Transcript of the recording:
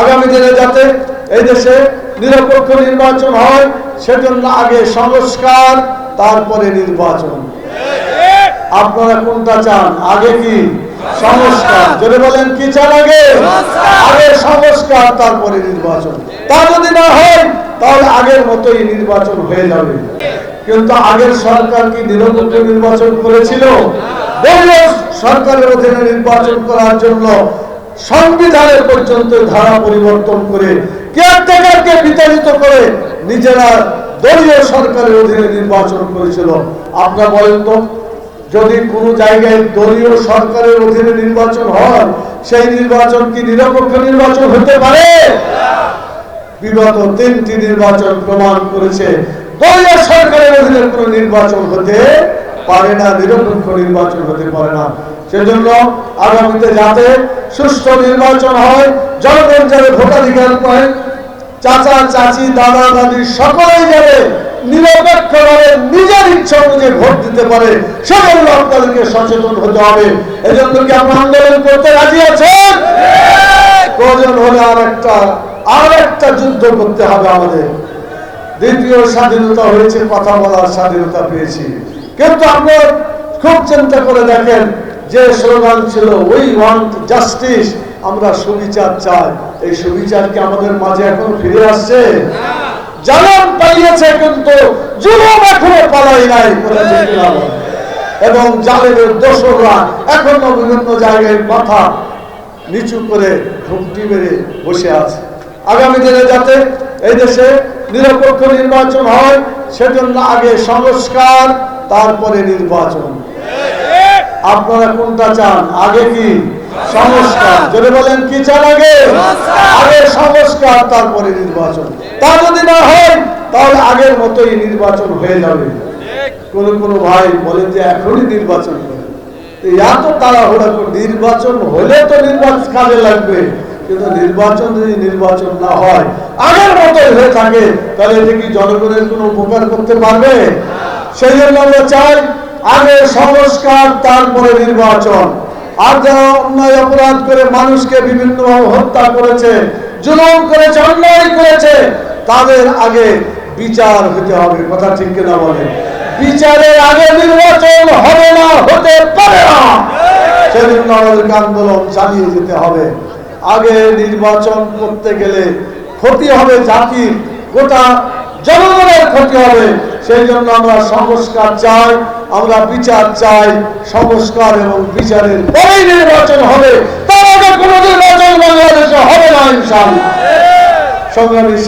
আগামী দিনে যাতে এই দেশে নিরপেক্ষ নির্বাচন হয়, সেজন্য আগে সংস্কার, তারপরে নির্বাচন। আপনারা কোনটা চান? আগে কি? সংস্কার। যদি বলেন, কি চান আগে? আগে সংস্কার, তারপরে নির্বাচন। তা যদি না হয়, তাহলে আগের মতোই নির্বাচন হয়ে যাবে। কিন্তু আগের সরকার কি নিরপেক্ষ নির্বাচন করেছিল? সরকারের অধীনে নির্বাচন করার জন্য সংবিধানের পর্যন্ত ধারা পরিবর্তন করে কেয়ারটেকারকে বিতাড়িত করে নিজেরা দলীয় সরকারের অধীনে নির্বাচন করেছিল। আপনারা বলেন তো, যদি কোনো জায়গায় দলীয় সরকারের অধীনে নির্বাচন হয়, সেই নির্বাচন কি নিরপেক্ষ নির্বাচন হতে পারে? বিগত তিনটি নির্বাচন প্রমাণ করেছে, দলীয় সরকারের অধীনে কোনো নির্বাচন হতে পারে না, নিরপেক্ষ নির্বাচন হতে পারে না। সেজন্য আগামীতে যাতে সুষ্ঠু নির্বাচন হয়, জনগণ যাতে ভোটাধিকার পায়, চাচা, চাচি, দাদা, দাদি সকলেই যাবে নিরপেক্ষভাবে নিজের ইচ্ছা অনুযায়ী ভোট দিতে পারে, সেজন্য আপনাদেরকে সচেতন হতে হবে। এজন্য কি আপনি আন্দোলন করতে রাজি আছেন? প্রয়োজন হলে আর একটা আর একটা যুদ্ধ করতে হবে আমাদের। দ্বিতীয় স্বাধীনতা হয়েছে কথা বলার স্বাধীনতা পেয়েছি। কিন্তু আপনার খুব চিন্তা করে দেখেন যে স্লোগান ছিল উই ওয়ান্ট জাস্টিস আমরা সুবিচার চাই। এই সুবিচার কি আমাদের মাঝে এখন ফিরে আসছে? জানান পালিয়েছে কিন্তু জুলুম এখনও পালাই নাই? এবং জালেমের দোসররা এখনও বিভিন্ন জায়গায় মাথা নিচু করে ঘুমটি মেরে বসে আছে। আগামী দিনে যাতে এই দেশে নিরপেক্ষ নির্বাচন হয়, সেজন্য আগে সংস্কার, তারপরে নির্বাচন। আপনারা কোনটা চান? আগে কি? সংস্কার। যদি বলেন কি চান আগে? আগে সংস্কার তারপরে নির্বাচন। তা যদি না হয় তাহলে আগের মতোই নির্বাচন হয়ে যাবে। কোন কোন ভাই বলেন যে এখনই নির্বাচন করে এত তাড়াহুড়া করে নির্বাচন হলে তো নির্বাচন কাজে লাগবে। কিন্তু নির্বাচন যদি নির্বাচন না হয় আগের মতো হয়ে থাকে তাহলে এটা কি জনগণের কোনো উপকার করতে পারবে? সেই জন্য আমরা চাই আগে সংস্কার, তারপরে নির্বাচন। আর যারা অন্যায় অপরাধ করে মানুষকে বিভিন্নভাবে হত্যা করেছে, জুলুম করেছে, অন্যায় করেছে, তাদের আগে বিচার হতে হবে। কথা ঠিক কিনা বলে বিচারের আগে নির্বাচন হবে না, হতে পারে না। সেজন্য আমাদেরকে আন্দোলন চালিয়ে যেতে হবে। আগে নির্বাচন করতে গেলে ক্ষতি হবে জাতির, গোটা জনগণের ক্ষতি হবে। সেই জন্য আমরা সংস্কার চাই, আমরা বিচার চাই, সংস্কার এবং বিচারের পরেই নির্বাচন হবে। তার আগে কোনো নির্বাচন বাংলাদেশে হবে না ইনশাল্লাহ সংগ্রামী